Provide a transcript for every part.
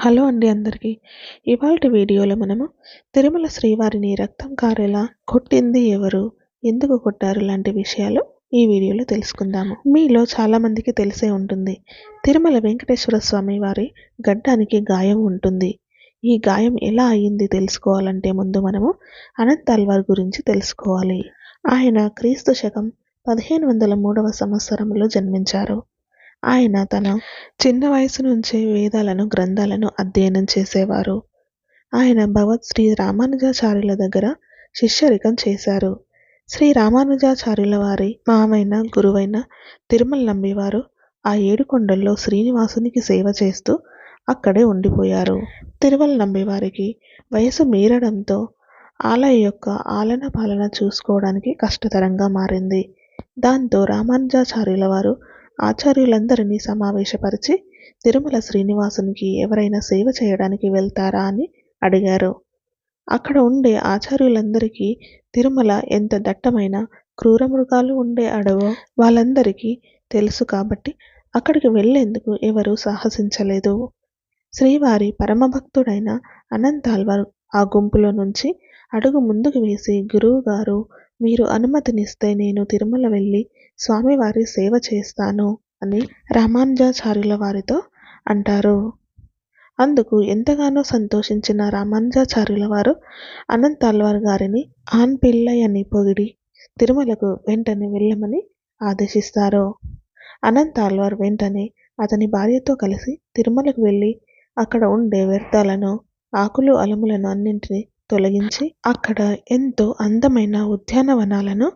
Hello అండి అందరికీ. ఇవాళ వీడియోలో మనము తిరుమల శ్రీవారిని రక్తం కారేలా కొట్టింది ఎవరు? ఎందుకు కొట్టారు? లాంటి విషయాలు ఈ వీడియోలో తెలుసుకుందాము. మీలో చాలామందికి తెలిసే ఉంటుంది. తిరుమల వెంకటేశ్వర స్వామి వారి గడ్డానికి గాయం ఉంటుంది. ఈ గాయం ఎలా అయ్యింది తెలుసుకోవాలంటే ముందు మనము అనంతాల్వార్ గురించి తెలుసుకోవాలి. ఆయన క్రీస్తు శకం పదిహేను వందల మూడవ సంవత్సరంలో జన్మించారు. ఆయన తన చిన్న వయసు నుంచే వేదాలను గ్రంథాలను అధ్యయనం చేసేవారు. ఆయన భగవత్ శ్రీ రామానుజాచార్యుల దగ్గర శిష్యరికం చేశారు. శ్రీ రామానుజాచార్యుల వారి మామైన గురువైన తిరుమల నంబివారు ఆ ఏడుకొండల్లో శ్రీనివాసునికి సేవ చేస్తూ అక్కడే ఉండిపోయారు. తిరుమల నంబివారికి వయసు మీరడంతో ఆలయ యొక్క ఆలన పాలన చూసుకోవడానికి కష్టతరంగా మారింది. దాంతో రామానుజాచార్యుల వారు ఆచార్యులందరినీ సమావేశపరిచి తిరుమల శ్రీనివాసునికి ఎవరైనా సేవ చేయడానికి వెళ్తారా అని అడిగారు. అక్కడ ఉండే ఆచార్యులందరికీ తిరుమల ఎంత దట్టమైన క్రూరమృగాలు ఉండే అడవో వాళ్ళందరికీ తెలుసు కాబట్టి అక్కడికి వెళ్ళేందుకు ఎవరూ సాహసించలేదు. శ్రీవారి పరమభక్తుడైన అనంతాల్వార్ ఆ గుంపులో నుంచి అడుగు ముందుకు వేసి గురువు గారు మీరు అనుమతినిస్తే నేను తిరుమల వెళ్ళి స్వామివారి సేవ చేస్తాను అని రామానుజాచార్యుల వారితో అంటారు. అందుకు ఎంతగానో సంతోషించిన రామానుజాచార్యుల వారు అనంతాల్వార్ గారిని ఆన్ పిల్లై అని పొగిడి తిరుమలకు వెంటనే వెళ్ళమని ఆదేశిస్తారు. అనంతాల్వార్ వెంటనే అతని భార్యతో కలిసి తిరుమలకు వెళ్ళి అక్కడ ఉండే వ్యర్థాలను ఆకులు అలములను అన్నింటినీ తొలగించి అక్కడ ఎంతో అందమైన ఉద్యానవనాలను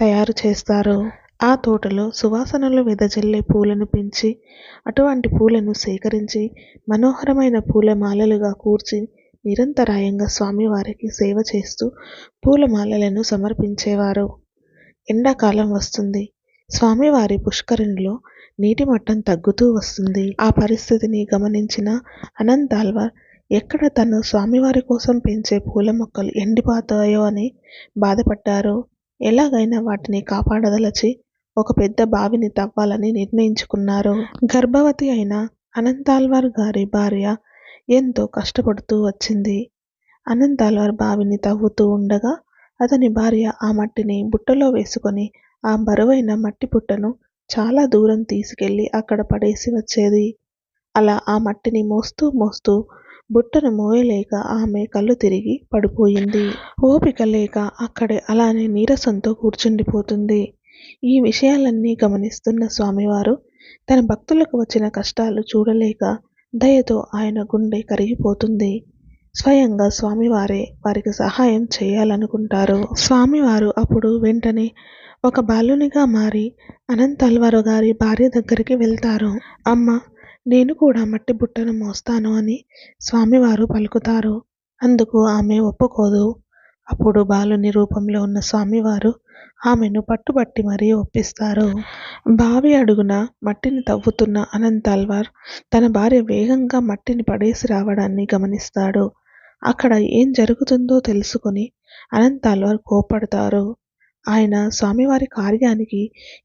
తయారు చేస్తారు. ఆ తోటలో సువాసనలు వెదజల్లే పూలను పెంచి అటువంటి పూలను సేకరించి మనోహరమైన పూలమాలలుగా కూర్చి నిరంతరాయంగా స్వామివారికి సేవ చేస్తూ పూలమాలలను సమర్పించేవారు. ఎండాకాలం వస్తుంది. స్వామివారి పుష్కరిణిలో నీటి మట్టం తగ్గుతూ వస్తుంది. ఆ పరిస్థితిని గమనించిన అనంతాల్వార్ ఎక్కడ తను స్వామివారి కోసం పెంచే పూల మొక్కలు ఎండిపోతాయో అని బాధపడ్డారు. ఎలాగైనా వాటిని కాపాడదలచి ఒక పెద్ద బావిని తవ్వాలని నిర్ణయించుకున్నారు. గర్భవతి అయిన అనంతాల్వార్ గారి భార్య ఎంతో కష్టపడుతూ వచ్చింది. అనంతాల్వార్ బావిని తవ్వుతూ ఉండగా అతని భార్య ఆ మట్టిని బుట్టలో వేసుకొని ఆ బరువైన మట్టి పుట్టను చాలా దూరం తీసుకెళ్ళి అక్కడ పడేసి వచ్చేది. అలా ఆ మట్టిని మోస్తూ మోస్తూ బుట్టను మోయలేక ఆమె కళ్ళు తిరిగి పడిపోయింది. ఓపిక లేక అక్కడే అలానే నీరసంతో కూర్చుండిపోతుంది. ఈ విషయాలన్నీ గమనిస్తున్న స్వామివారు తన భక్తులకు వచ్చిన కష్టాలు చూడలేక దయతో ఆయన గుండె కరిగిపోతుంది. స్వయంగా స్వామివారే వారికి సహాయం చేయాలనుకుంటారు. స్వామివారు అప్పుడు వెంటనే ఒక బాలునిగా మారి అనంతల్వారు గారి భార్య దగ్గరికి వెళ్తారు. అమ్మ నేను కూడా మట్టి బుట్టను మోస్తాను అని స్వామివారు పలుకుతారు. అందుకు ఆమె ఒప్పుకోదు అప్పుడు బాలుని రూపంలో ఉన్న స్వామివారు ఆమెను పట్టుబట్టి మరీ ఒప్పిస్తారు. బావి అడుగున మట్టిని తవ్వుతున్న అనంతాల్వార్ తన భార్య వేగంగా మట్టిని పడేసి రావడాన్ని గమనిస్తాడు. అక్కడ ఏం జరుగుతుందో తెలుసుకుని అనంతాల్వార్ కోపడతారు ఆయన స్వామివారి కార్యానికి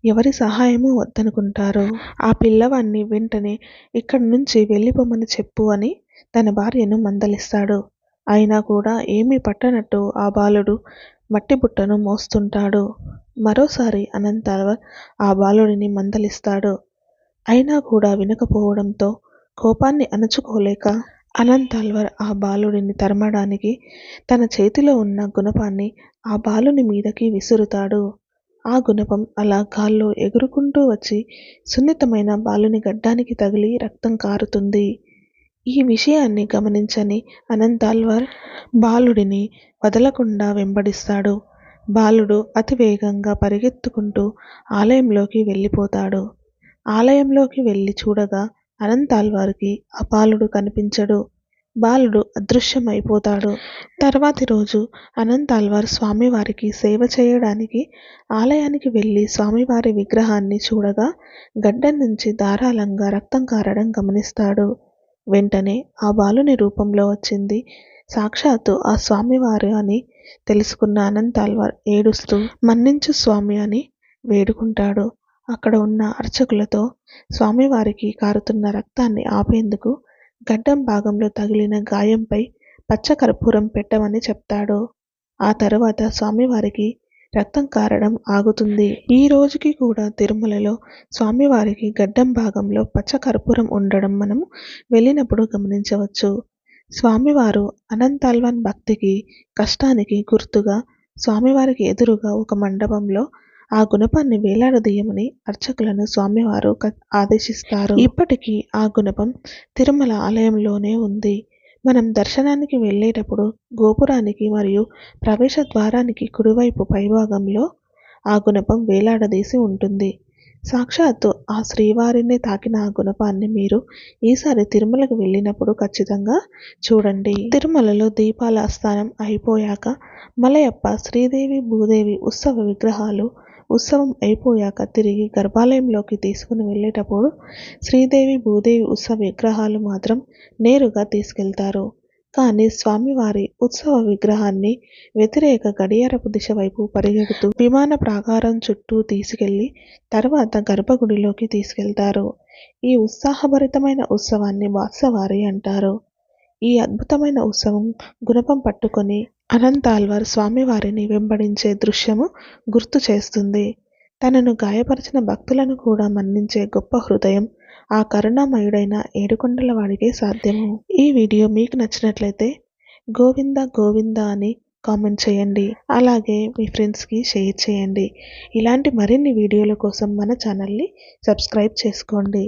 ఎవరి సహాయము వద్దనుకుంటారు. ఆ పిల్లవాన్ని వెంటనే ఇక్కడి నుంచి వెళ్ళిపోమని చెప్పు అని తన భార్యను మందలిస్తాడు. అయినా కూడా ఏమీ పట్టనట్టు ఆ బాలుడు మట్టి బుట్టను మోస్తుంటాడు. మరోసారి అనంతాల్వార్ ఆ బాలుడిని మందలిస్తాడు. అయినా కూడా వినకపోవడంతో కోపాన్ని అణచుకోలేక అనంతాల్వార్ ఆ బాలుడిని తరమడానికి తన చేతిలో ఉన్న గుణపాన్ని ఆ బాలుని మీదకి విసురుతాడు. ఆ గుణపం అలా గాల్లో ఎగురుకుంటూ వచ్చి సున్నితమైన బాలుని గడ్డానికి తగిలి రక్తం కారుతుంది. ఈ విషయాన్ని గమనించని అనంతాల్వార్ బాలుడిని వదలకుండా వెంబడిస్తాడు. బాలుడు అతి వేగంగా పరిగెత్తుకుంటూ ఆలయంలోకి వెళ్ళిపోతాడు. ఆలయంలోకి వెళ్ళి చూడగా అనంతాల్వారికి ఆ బాలుడు కనిపించడు. బాలుడు అదృశ్యమైపోతాడు. తర్వాతి రోజు అనంతాల్వార్ స్వామివారికి సేవ చేయడానికి ఆలయానికి వెళ్ళి స్వామివారి విగ్రహాన్ని చూడగా గడ్డం నుంచి ధారాళంగా రక్తం కారడం గమనిస్తాడు. వెంటనే ఆ బాలుని రూపంలో వచ్చింది. సాక్షాత్తు ఆ స్వామివారు అని తెలుసుకున్న అనంతాల్వార్ ఏడుస్తూ మన్నించు స్వామి అని వేడుకుంటాడు. అక్కడ ఉన్న అర్చకులతో స్వామివారికి కారుతున్న రక్తాన్ని ఆపేందుకు గడ్డం భాగంలో తగిలిన గాయంపై పచ్చ కర్పూరం పెట్టమని చెప్తాడు. ఆ తరువాత స్వామివారికి రక్తం కారడం ఆగుతుంది. ఈ రోజుకి కూడా తిరుమలలో స్వామివారికి గడ్డం భాగంలో పచ్చ కర్పూరం ఉండడం మనము వెళ్ళినప్పుడు గమనించవచ్చు. స్వామివారు అనంతాల్వన్ భక్తికి కష్టానికి గుర్తుగా స్వామివారికి ఎదురుగా ఒక మండపంలో ఆ గుణపాన్ని వేలాడదీయమని అర్చకులను స్వామివారు ఆదేశిస్తారు. ఇప్పటికీ ఆ గుణపం తిరుమల ఆలయంలోనే ఉంది. మనం దర్శనానికి వెళ్ళేటప్పుడు గోపురానికి మరియు ప్రవేశ ద్వారానికి కుడివైపు పైభాగంలో ఆ గుణపం వేలాడదీసి ఉంటుంది. సాక్షాత్తు ఆ శ్రీవారిని తాకిన ఆ గుణపాన్ని మీరు ఈసారి తిరుమలకు వెళ్ళినప్పుడు ఖచ్చితంగా చూడండి. తిరుమలలో దీపాల ఆస్థానం అయిపోయాక మలయప్ప శ్రీదేవి భూదేవి ఉత్సవ విగ్రహాలు ఉత్సవం అయిపోయాక తిరిగి గర్భాలయంలోకి తీసుకుని వెళ్ళేటప్పుడు శ్రీదేవి భూదేవి ఉత్సవ విగ్రహాలు మాత్రం నేరుగా తీసుకెళ్తారు. కానీ స్వామివారి ఉత్సవ విగ్రహాన్ని వ్యతిరేక గడియారపు దిశ వైపు పరిగెడుతూ విమాన ప్రాకారం చుట్టూ తీసుకెళ్ళి తర్వాత గర్భగుడిలోకి తీసుకెళ్తారు. ఈ ఉత్సాహభరితమైన ఉత్సవాన్ని వాత్సవారి అంటారు. ఈ అద్భుతమైన ఉత్సవం గుణపం పట్టుకొని అనంతాల్వార్ స్వామివారిని వెంబడించే దృశ్యము గుర్తు చేస్తుంది. తనను గాయపరిచిన భక్తులను కూడా మన్నించే గొప్ప హృదయం ఆ కరుణామయుడైన ఏడుకొండల వాడికే సాధ్యము. ఈ వీడియో మీకు నచ్చినట్లయితే గోవింద గోవింద అని కామెంట్ చేయండి. అలాగే మీ ఫ్రెండ్స్కి షేర్ చేయండి. ఇలాంటి మరిన్ని వీడియోల కోసం మన ఛానల్ని సబ్స్క్రైబ్ చేసుకోండి.